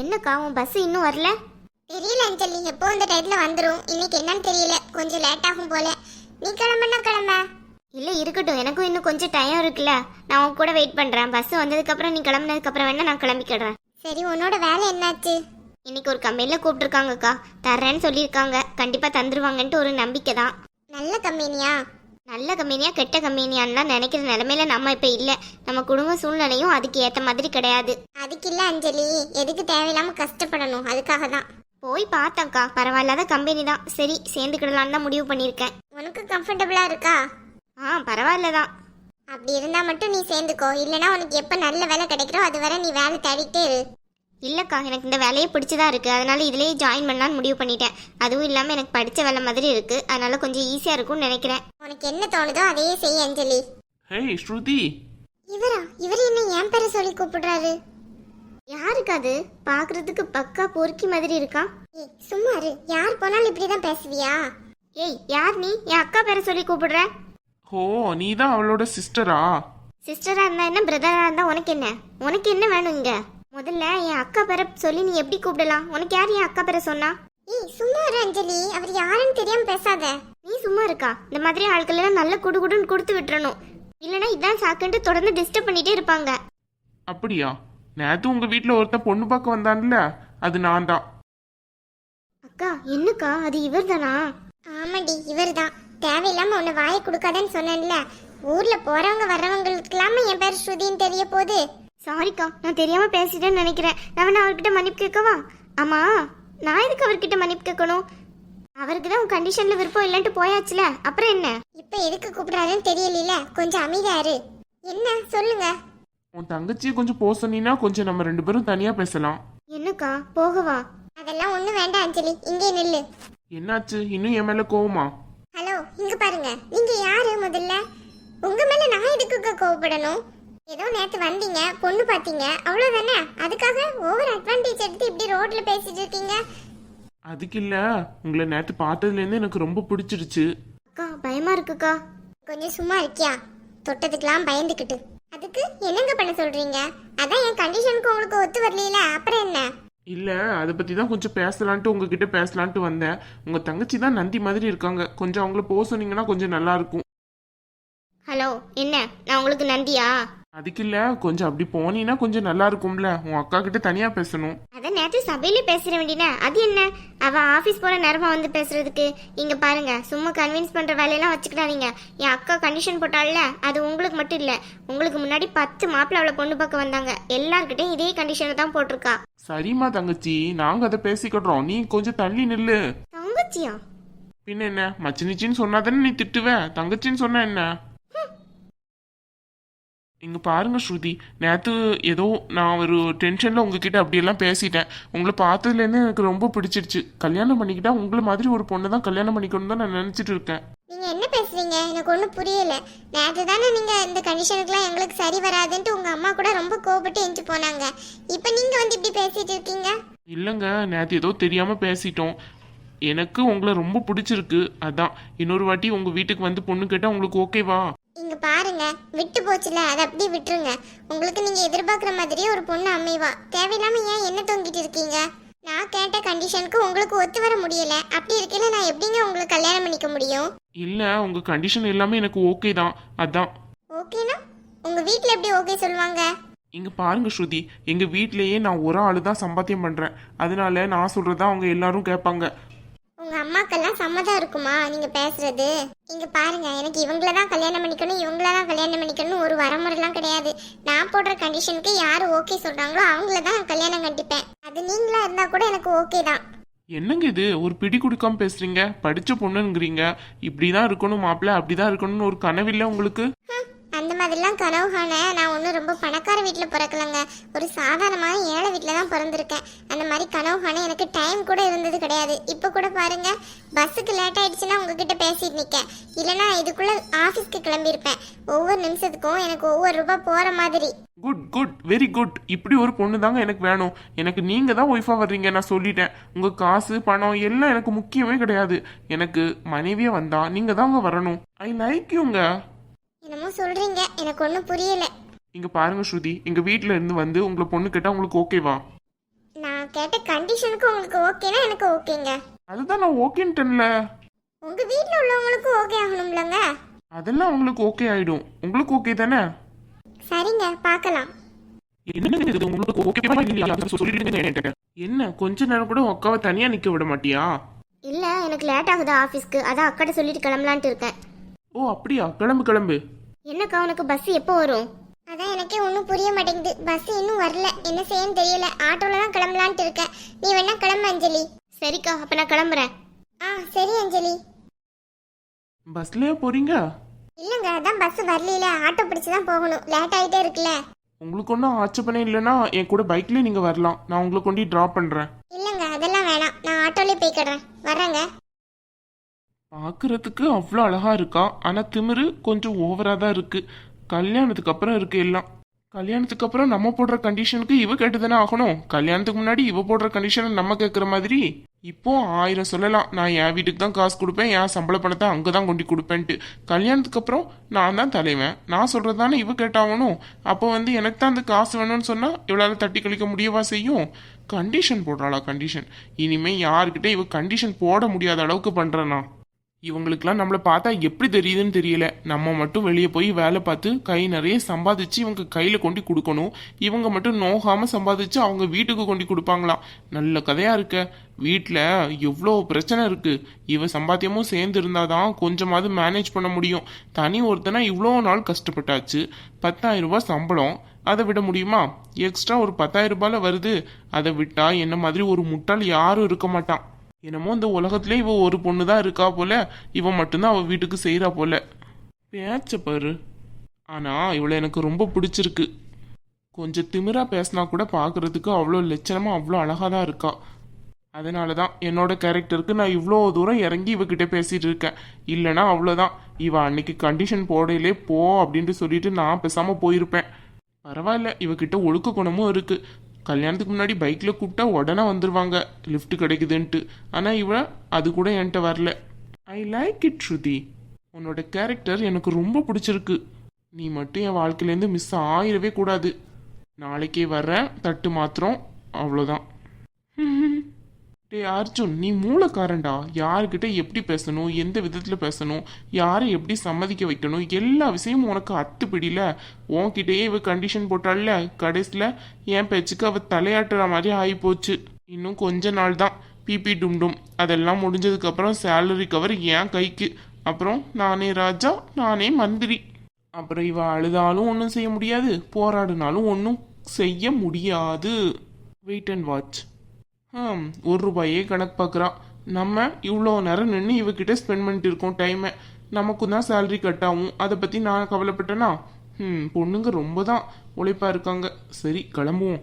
என்னக்கா உன் பஸ் இன்னும் வரல? தெரியல அஞ்சலி. எப்போ இந்த டயத்துல வந்துரும்? இன்னைக்கு என்னன்னு தெரியல. கொஞ்சம் லேட் ஆகும் போல. நீ கிளம்புனா கிளம்ப. இல்ல இருக்கட்டும். எனக்கும் இன்னும் கொஞ்சம் டைம் இருக்குல்ல. நான் உன் கூட வெயிட் பண்றேன். பஸ் வந்ததுக்கு அப்புறம் நீ கிளம்புனதுக்கு அப்புறம் வேணா நான் கிளம்பிக்கிடுறேன் சரி உன்னோட வேலை என்னாச்சு? இன்னைக்கு ஒரு கம்பெனில கூப்பிட்டுருக்காங்கக்கா. தர்றேன்னு சொல்லியிருக்காங்க. கண்டிப்பா தந்துருவாங்கன்ட்டு ஒரு நம்பிக்கை தான் நல்ல கம்பெனியா? நல்ல கம்பெனியா கெட்ட கம்பெனியான்லாம் நினைக்கிற நிலைமையில நம்ம இப்ப இல்ல. நம்ம குடும்ப சூழ்நிலையும் அதுக்கு ஏத்த மாதிரி கிடையாது. அதுக்கு இல்ல அஞ்சலி. எதுக்கு தேவையில்லாம கஷ்டப்படணும். அதுக்காக தான். போய் பார்த்தேன்க்கா. பரவாயில்லாத கம்பெனி தான். சரி சேர்ந்துக்கிடலான்னு தான் முடிவு பண்ணியிருக்கேன். உனக்கு கம்ஃபர்டபுளா இருக்கா? ஆ பரவாயில்ல தான். அப்படி இருந்தா மட்டும் நீ சேர்ந்துக்கோ. இல்லனா உனக்கு எப்ப நல்ல வேலை கிடைக்கிறோ அது வரை நீ வேலை தேடிட்டே இரு. இல்லக்கா எனக்கு இந்த வேலையே பிடிச்சதா இருக்கு. அதனால இதுலயே ஜாயின் பண்ணலான்னு முடிவு பண்ணிட்டேன். அதுவும் இல்லாம எனக்கு படிச்ச வேலை மாதிரி இருக்கு. அதனால கொஞ்சம் ஈஸியா இருக்கும்னு நினைக்கிறேன். உனக்கு என்ன தோணுதோ அதையே செய் அஞ்சலி. ஹேய் ஸ்ருதி. இவரா? இவர் என்ன என் பேரை சொல்லி கூப்பிடுறாரு? யாருக்கு அது? பாக்குறதுக்கு பக்கா பொறுக்கி மாதிரி இருக்கான் ஏய் சும்மா இரு. யார் போனாலும் இப்படிதான் பேசுவியா? ஏய் யார் நீ? என் அக்கா பேரை சொல்லி கூப்பிடுற? ஓ நீ தான் அவளோட சிஸ்டரா சிஸ்டரா இருந்தா என்ன? பிரதரா இருந்தா உனக்கு என்ன? உனக்கு என்ன வேணும் இங்க? முதல்ல என் அக்கா பேரை சொல்லி நீ எப்படி கூப்பிடலாம்? உனக்கு யார் என் அக்கா பேரை சொன்னா? ஏய் சும்மா இரு அஞ்சலி. அவர் யாருன்னு தெரியாம பேசாத. நீ சும்மா இருக்கா? இந்த மாதிரி ஆட்கள் எல்லாம் நல்ல குடுகுடுன்னு கொடுத்து விட்டுறணும். இல்லனா இதான் சாக்குன்ட்டு தொடர்ந்து டிஸ்டர்ப் பண்ணிட்டே இருப்பாங்க. அப்படியா? நேத்து உங்க வீட்ல ஒருத்தன் பொண்ணு பார்க்க வந்தான்ல அது நான் தான். அக்கா என்னக்கா? அது இவர்தானா ஆமாடி இவர்தான் தேவையில்லாம உன்னை வாயை கொடுக்காதன்னு சொன்னேன்ல. ஊர்ல போறவங்க வர்றவங்களுக்கெல்லாம என் பேர் ஸ்ருதின்னு தெரிய போகுது. சாரிக்கா நான் தெரியாம பேசிட்டேன்னு நினைக்கிறேன். நான் வேணா அவர்கிட்ட மன்னிப்பு கேட்கவா? ஆமா நான் எதுக்கு அவர்கிட்ட மன்னிப்பு கேட்கணும்? அவருக்கு தான் உன் கண்டிஷன்ல விருப்பம் இல்லைன்ட்டு போயாச்சுல. அப்புறம் என்ன? இப்ப எதுக்கு கூப்பிடுறாருன்னு தெரியல கொஞ்சம் அமைதியா இரு. என்ன? சொல்லுங்க. உன் தங்கச்சியை கொஞ்சம் போக சொன்னீங்கன்னா கொஞ்சம் நம்ம ரெண்டு பேரும் தனியா பேசலாம். என்னக்கா போகவா? அதெல்லாம் ஒண்ணு வேண்டாம் அஞ்சலி. இங்கே நில்லு. என்னாச்சு? இன்னும் என் மேல கோவமா? ஹலோ இங்க பாருங்க. நீங்க யாரு முதல்ல? உங்க மேல நான் எதுக்குங்க கோவப்படணும்? ஏதோ நேத்து வந்தீங்க பொண்ணு பாத்தீங்க அவ்வளவுதானே? அதுக்காக ஓவர் அட்வான்டேஜ் எடுத்து இப்படி ரோட்ல பேசிட்டு இருக்கீங்க? அதுக்கு இல்ல. உங்களை நேத்து பார்த்ததுல இருந்து எனக்கு ரொம்ப பிடிச்சிருச்சு அக்கா பயமா இருக்குக்கா. கொஞ்சம் சும்மா இருக்கியா? தொட்டதுக்கெல்லாம் பயந்துக்கிட்டு. அதுக்கு என்னங்க பண்ண சொல்றீங்க? அதான் என் கண்டிஷனுக்கு உங்களுக்கு ஒத்து வரல அப்புறம் என்ன? இல்ல அதை பத்தி தான் கொஞ்சம் பேசலான்ட்டு உங்ககிட்ட பேசலான்ட்டு வந்தேன். உங்க தங்கச்சி தான் நந்தி மாதிரி இருக்காங்க. கொஞ்சம் அவங்கள போக சொன்னீங்கன்னா கொஞ்சம் நல்லா இருக்கும். ஹலோ என்ன? நான் உங்களுக்கு நந்தியா? அதுக்கு இல்ல கொஞ்சம் அப்படி போனீங்கன்னா கொஞ்சம் நல்லா இருக்கும்ல. உன் அக்கா கிட்ட தனியா பேசணும். அதான் நேற்று சபையில பேசுற வேண்டியன அது என்ன? அவ ஆபீஸ் போற நேரமா வந்து பேசுறதுக்கு. இங்க பாருங்க சும்மா கன்வின்ஸ் பண்ற வேலையெல்லாம் வச்சுக்கிடாதீங்க. என் அக்கா கண்டிஷன் போட்டாள்ல அது உங்களுக்கு மட்டும் இல்ல. உங்களுக்கு முன்னாடி பத்து மாப்பிள்ள அவளை பொண்ணு பார்க்க வந்தாங்க. எல்லார்கிட்டயும் இதே கண்டிஷனை தான் போட்டிருக்கா. சரிம்மா தங்கச்சி நாங்க அதை பேசிக்கிடுறோம். நீ கொஞ்சம் தள்ளி நில்லு. தங்கச்சியா? பின்ன என்ன? மச்சினிச்சின்னு சொன்னா தானே நீ திட்டுவ? தங்கச்சின்னு சொன்னா என்ன? இங்க பாருங்க ஸ்ருதி. நேத்து ஏதோ நான் ஒரு டென்ஷன்ல உங்ககிட்ட அப்படியெல்லாம் பேசிட்டேன். உங்களை பார்த்ததுலேருந்து எனக்கு ரொம்ப பிடிச்சிருச்சு. கல்யாணம் பண்ணிக்கிட்டா உங்களை மாதிரி ஒரு பொண்ணை தான் கல்யாணம் பண்ணிக்கணும் தான் நான் நினைச்சிட்டு இருக்கேன். நீங்க என்ன பேசுறீங்க? எனக்கு ஒன்றும் புரியல. நேற்று தானே நீங்க இந்த கண்டிஷனுக்குலாம் எங்களுக்கு சரி வராதுன்ட்டு உங்க அம்மா கூட ரொம்ப கோபப்பட்டு எஞ்சி போனாங்க. இப்போ நீங்க வந்து இப்படி பேசிட்டு இருக்கீங்க? இல்லைங்க நேத்து ஏதோ தெரியாம பேசிட்டோம். எனக்கு உங்களை ரொம்ப பிடிச்சிருக்கு. அதான். இன்னொரு வாட்டி உங்க வீட்டுக்கு வந்து பொண்ணு கேட்டா உங்களுக்கு ஓகேவா இங்க பாருங்க விட்டு போச்சுல அதை அப்படியே விட்டுருங்க. உங்களுக்கு நீங்க எதிர்பார்க்குற மாதிரியே ஒரு பொண்ணு அமைவா. தேவையில்லாம ஏன் என்ன தொங்கிட்டு இருக்கீங்க? நான் கேட்ட கண்டிஷனுக்கு உங்களுக்கு ஒத்து வர முடியல. அப்படி இருக்கையில நான் எப்படிங்க உங்களுக்கு கல்யாணம் பண்ணிக்க முடியும்? இல்ல உங்க கண்டிஷன் எல்லாமே எனக்கு ஓகே தான். அதான். ஓகேனா உங்க வீட்ல எப்படி ஓகே சொல்லுவாங்க? இங்க பாருங்க ஸ்ருதி. எங்க வீட்லயே நான் ஒரு ஆளு தான் சம்பாத்தியம் பண்றேன். அதனால நான் சொல்றதா அவங்க எல்லாரும் கேட்பாங்க. உங்க அம்மாக்கெல்லாம் சம்மதம் இருக்குமா? நீங்க பேசுறது. இங்க பாருங்க எனக்கு இவங்கள தான் கல்யாணம் பண்ணிக்கணும் இவங்கள தான் கல்யாணம் பண்ணிக்கணும் ஒரு வரமுறைலாம் கிடையாது. நான் போடுற கண்டிஷனுக்கு யாரு ஓகே சொல்றாங்களோ அவங்கள தான் கல்யாணம் கண்டிப்பேன். அது நீங்களா இருந்தா கூட எனக்கு ஓகே தான். என்னங்க இது? ஒரு பிடி கொடுக்காம பேசுறீங்க? படிச்ச பொண்ணுங்கிறீங்க. இப்படிதான் இருக்கணும் மாப்பிள்ள அப்படிதான் இருக்கணும்னு ஒரு கனவில்லை உங்களுக்கு? அதெல்லாம் கனவு காண நான் ஒன்றும் ரொம்ப பணக்கார வீட்டில் பிறக்கலங்க. ஒரு சாதாரணமான ஏழை வீட்டில் தான் பிறந்திருக்கேன். அந்த மாதிரி கனவு காண எனக்கு டைம் கூட இருந்தது கிடையாது. இப்போ கூட பாருங்க பஸ்ஸுக்கு லேட் ஆயிடுச்சுன்னா உங்ககிட்ட பேசிட்டு நிற்கேன் இல்லைனா இதுக்குள்ள ஆஃபீஸ்க்கு கிளம்பியிருப்பேன். ஒவ்வொரு நிமிஷத்துக்கும் எனக்கு ஒவ்வொரு ரூபாய் போகிற மாதிரி. குட் குட் வெரி குட் இப்படி ஒரு பொண்ணு தாங்க எனக்கு வேணும். எனக்கு நீங்க தான் ஒய்ஃபா வர்றீங்க நான் சொல்லிட்டேன். உங்க காசு பணம் எல்லாம் எனக்கு முக்கியமே கிடையாது. எனக்கு மனைவியே வந்தா நீங்க தான் வரணும். ஐ லைக் யூங்க என்னமோ சொல்றீங்க. எனக்கு ஒன்றும் புரியல. இங்க பாருங்க ஸ்ருதி. எங்க வீட்ல இருந்து வந்து உங்களை பொண்ணு கேட்டா உங்களுக்கு ஓகேவா நான் கேட்ட கண்டிஷனுக்கு உங்களுக்கு ஓகேனா எனக்கு ஓகேங்க அதுதான் நான் ஓகேன்ட்டேன்ல உங்க வீட்ல உள்ளவங்களுக்கு ஓகே ஆகணும்லங்க. அதெல்லாம் உங்களுக்கு ஓகே ஆயிடும். உங்களுக்கு ஓகே தானே? சரிங்க பார்க்கலாம். என்ன இது? உங்களுக்கு ஓகேவா இல்லையா? அதை சொல்லிடுங்க என்கிட்ட. என்ன? கொஞ்ச நேரம் கூட அக்காவை தனியா நிக்க விட மாட்டியா? இல்லை எனக்கு லேட் ஆகுது ஆஃபீஸ்க்கு அதான் அக்காட்ட சொல்லிட்டு கிளம்பலான்ட்டு இருக்கேன். ஓ அப்படியா? கிளம்பு கிளம்பு. என்னக்கா உனக்கு பஸ் எப்போ வரும்? அதான் எனக்கே ஒன்றும் புரிய மாட்டேங்குது. பஸ் இன்னும் வரல. என்ன செய்யன்னு தெரியல. ஆட்டோல தான் கிளம்பலான்ட்டு இருக்கேன். நீ வேணா கிளம்பு அஞ்சலி. சரிக்கா அப்போ நான் கிளம்புறேன். ஆ சரி அஞ்சலி. பஸ்லயே போறீங்க? இல்லைங்க அதான் பஸ் வரல ஆட்டோ பிடிச்சு தான் போகணும். லேட் ஆகிட்டே இருக்குல்ல. உங்களுக்கு ஒன்றும் ஆட்சேபனை இல்லைன்னா என் கூட பைக்லயே நீங்க வரலாம். நான் உங்களை கொண்டு டிராப் பண்றேன். இல்லைங்க அதெல்லாம் வேணாம். நான் ஆட்டோலே போய்க்கிடுறேன். வரேங்க பார்க்கறதுக்கு அவ்வளோ அழகா இருக்கா? ஆனால் திமிரு கொஞ்சம் ஓவரா தான் இருக்கு. கல்யாணத்துக்கு அப்புறம் இருக்கு எல்லாம். கல்யாணத்துக்கு அப்புறம் நம்ம போடுற கண்டிஷனுக்கு இவ கேட்டுதானே ஆகணும்? கல்யாணத்துக்கு முன்னாடி இவ போடுற கண்டிஷனை நம்ம கேட்குற மாதிரி? இப்போ ஆயிரம் சொல்லலாம். நான் என் வீட்டுக்கு தான் காசு கொடுப்பேன். என் சம்பள பணத்தை அங்கே தான் கொண்டு கொடுப்பேன்ட்டு. கல்யாணத்துக்கு அப்புறம் நான் தான் தலைவன். நான் சொல்கிறது தானே இவ கேட்டாகணும்? அப்போ வந்து எனக்கு தான் அந்த காசு வேணும்னு சொன்னால் இவளால் தட்டி கழிக்க முடியவா செய்யும்? கண்டிஷன் போடுறாளா கண்டிஷன் இனிமேல் யாருக்கிட்டே இவ கண்டிஷன் போட முடியாத அளவுக்கு பண்ணுறேண்ணா இவங்களுக்கெல்லாம் நம்மளை பார்த்தா எப்படி தெரியுதுன்னு தெரியல. நம்ம மட்டும் வெளியே போய் வேலை பார்த்து கை நிறைய சம்பாதிச்சு இவங்க கையில் கொண்டு கொடுக்கணும். இவங்க மட்டும் நோகாமல் சம்பாதிச்சு அவங்க வீட்டுக்கு கொண்டு கொடுப்பாங்களாம். நல்ல கதையாக இருக்க. வீட்டில் எவ்வளோ பிரச்சனை இருக்குது இவ சம்பாத்தியமும் சேர்ந்து இருந்தால் தான் கொஞ்சமாவது மேனேஜ் பண்ண முடியும். தனி ஒருத்தனா இவ்வளோ நாள் கஷ்டப்பட்டாச்சு. பத்தாயிரம் ரூபாய் சம்பளம். அதை விட முடியுமா? எக்ஸ்ட்ரா ஒரு பத்தாயிரம் ரூபாயில் வருது. அதை விட்டால் என்ன மாதிரி ஒரு முட்டாள் யாரும் இருக்க மாட்டான். என்னமோ இந்த உலகத்திலே இவ ஒரு பொண்ணு தான் இருக்கா போல இவன் மட்டும்தான் அவள் வீட்டுக்கு செய்கிறா போல. பேச்ச பாரு. ஆனால் இவளை எனக்கு ரொம்ப பிடிச்சிருக்கு. கொஞ்சம் திமிரா பேசினா கூட பார்க்குறதுக்கு அவ்வளோ லட்சணமாக அவ்வளோ அழகாக தான் இருக்கா. அதனால தான் என்னோட கேரக்டருக்கு நான் இவ்வளோ தூரம் இறங்கி இவகிட்ட பேசிகிட்டு இருக்கேன். இல்லைன்னா அவ்வளோதான். இவ அன்னைக்கு கண்டிஷன் போடையிலே போ அப்படின்ட்டு சொல்லிட்டு நான் பேசாமல் போயிருப்பேன். பரவாயில்ல இவகிட்ட ஒழுக்க குணமும் இருக்குது கல்யாணத்துக்கு முன்னாடி பைக்கில் கூப்பிட்டா உடனே வந்துருவாங்க. லிஃப்ட் கிடைக்குதுன்ட்டு. ஆனால் இவ அது கூட என்கிட்ட வரல. I like it Shruti. உன்னோட கேரக்டர் எனக்கு ரொம்ப பிடிச்சிருக்கு. நீ மட்டும் என் வாழ்க்கையிலேருந்து மிஸ் ஆயிடவே கூடாது. நாளைக்கே வர்றேன். தட்டு மாத்திரம். அவ்வளோதான் டே அர்ஜுன் நீ மூலக்காரன்டா. யாருக்கிட்ட எப்படி பேசணும் எந்த விதத்தில் பேசணும் யாரை எப்படி சம்மதிக்க வைக்கணும் எல்லா விஷயமும் உனக்கு அத்து பிடியில உன்கிட்டயே இவ கண்டிஷன் போட்டாள்ல கடைசியில் என் பேச்சுக்கு அவ தலையாட்டுற மாதிரி ஆகிப்போச்சு இன்னும் கொஞ்ச நாள் தான். பிபி டும்டும் அதெல்லாம் முடிஞ்சதுக்கப்புறம் சேலரி கவர் என் கைக்கு. அப்புறம் நானே ராஜா நானே மந்திரி. அப்புறம் இவ அழுதாலும் ஒன்றும் செய்ய முடியாது போராடினாலும் ஒன்றும் செய்ய முடியாது. வெயிட் அண்ட் வாட்ச் ஒரு ரூபாயே கணக்கு பார்க்குறா நம்ம இவ்வளோ நேரம் நின்று இவகிட்ட ஸ்பெண்ட் பண்ணிட்டு இருக்கோம் டைமை நமக்கும் தான் சேலரி கட் ஆகும். அதை பற்றி நான் கவலைப்பட்டேனா? ம் பொண்ணுங்க ரொம்ப தான் உழைப்பாக இருக்காங்க. சரி கிளம்புவோம்.